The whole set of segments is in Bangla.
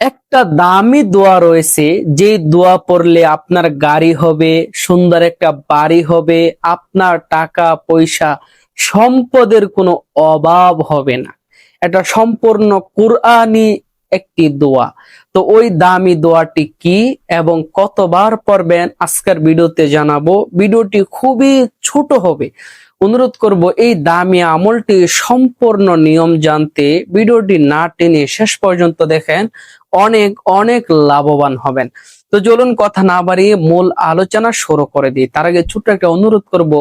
একটা দামি দোয়া রয়েছে, যে দোয়া পড়লে আপনার গাড়ি হবে, সুন্দর একটা বাড়ি হবে, আপনার টাকা, পয়সা, সম্পদের কোনো অভাব হবে না। এটা সম্পূর্ণ কুরআনি একটি দোয়া। তো ওই দামি দোয়াটি কি এবং কতবার পড়বেন আজকের ভিডিওতে জানাব। ভিডিওটি খুবই ছোট হবে। অনুরোধ করব এই দামি আমলটি সম্পূর্ণ নিয়ম জানতে ভিডিওটি না টেনে শেষ পর্যন্ত দেখেন, অনেক অনেক লাভবান হবেন। তো চলুন কথা না বাড়িয়ে মূল আলোচনা শুরু করে দিই। তার আগে ছোট্ট একটা অনুরোধ করব,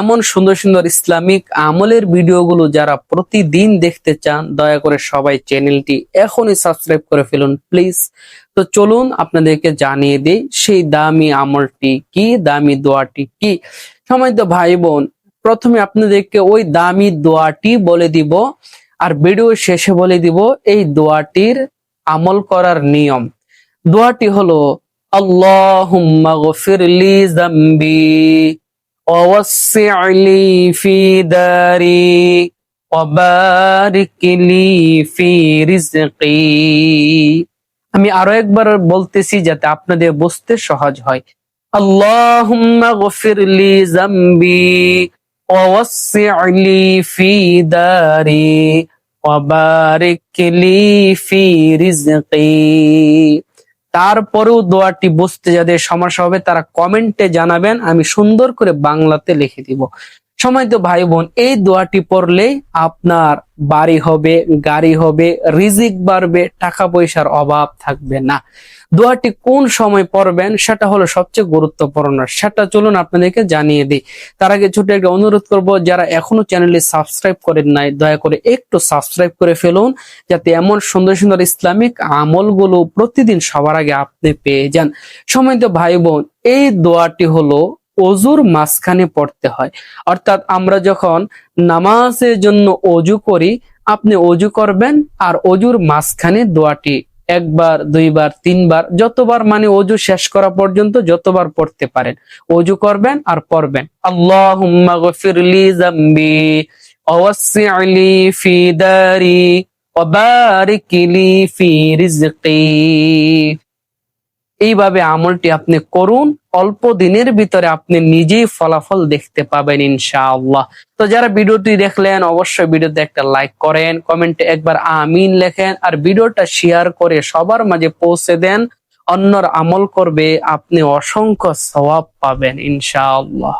এমন সুন্দর সুন্দর ইসলামিক আমলের ভিডিওগুলো যারা প্রতিদিন দেখতে চান, দয়া করে সবাই চ্যানেলটি এখনই সাবস্ক্রাইব করে ফেলুন। প্লিজ তো চলুন আপনাদেরকে জানিয়ে দিই, সেই দামি আমলটি কি, দামি দোয়াটি কি? সময় তো ভাই বোন প্রথমে আপনাদেরকে ওই দামি দোয়াটি বলে দিব আর ভিডিও শেষে বলে দিব এই দোয়াটির আমল করার নিয়ম। দোয়াটি হলো রিজকি। আমি আরও একবার বলতেছি যাতে আপনাদের বুঝতে সহজ হয়। জাম্বি তারপরেও দোয়াটি বুঝতে যাদের সমস্যা হবে তারা কমেন্টে জানাবেন, আমি সুন্দর করে বাংলাতে লিখে দিব। সময় ভাই বোন এই দোয়াটি পড়লেই আপনার বাড়ি হবে, গাড়ি হবে, রিজিক বাড়বে, টাকা পয়সার অভাব থাকবে না। দোয়াটি কোন সময় পড়বেন সেটা হলো সবচেয়ে গুরুত্বপূর্ণ। সেটা চলুন আপনাদেরকে জানিয়ে দিই। তার আগে ছোট একটা অনুরোধ করব, যারা এখনও চ্যানেলটি সাবস্ক্রাইব করেন নাই, দয়া করে একটু সাবস্ক্রাইব করে ফেলুন, যাতে এমন সুন্দর সুন্দর ইসলামিক আমলগুলো প্রতিদিন সবার আগে আপনি পেয়ে যান। সময় তো ভাই বোন এই দোয়াটি হলো অজুর মাঝখানে পড়তে হয়। অর্থাৎ আমরা যখন নামাজের জন্য অজু করি, আপনি অজু করবেন আর অজুর মাঝখানে দোয়াটি একবার, দুইবার, তিনবার, যতবার মানে অজু শেষ করা পর্যন্ত যতবার পড়তে পারেন। অজু করবেন আর পড়বেন। রিজকি। এইভাবে আমলটি আপনি করুন অল্প দিনের ভিতরে আপনি নিজেই ফলাফল দেখতে পাবেন ইনশাআল্লাহ। তো যারা ভিডিওটি দেখলেন, অবশ্যই ভিডিওতে একটা লাইক করেন কমেন্টে একবার আমিন লেখেন, আর ভিডিওটা শেয়ার করে সবার মাঝে পৌঁছে দেন, অন্যর আমল করবে, আপনি অসংখ্য সওয়াব পাবেন ইনশাআল্লাহ।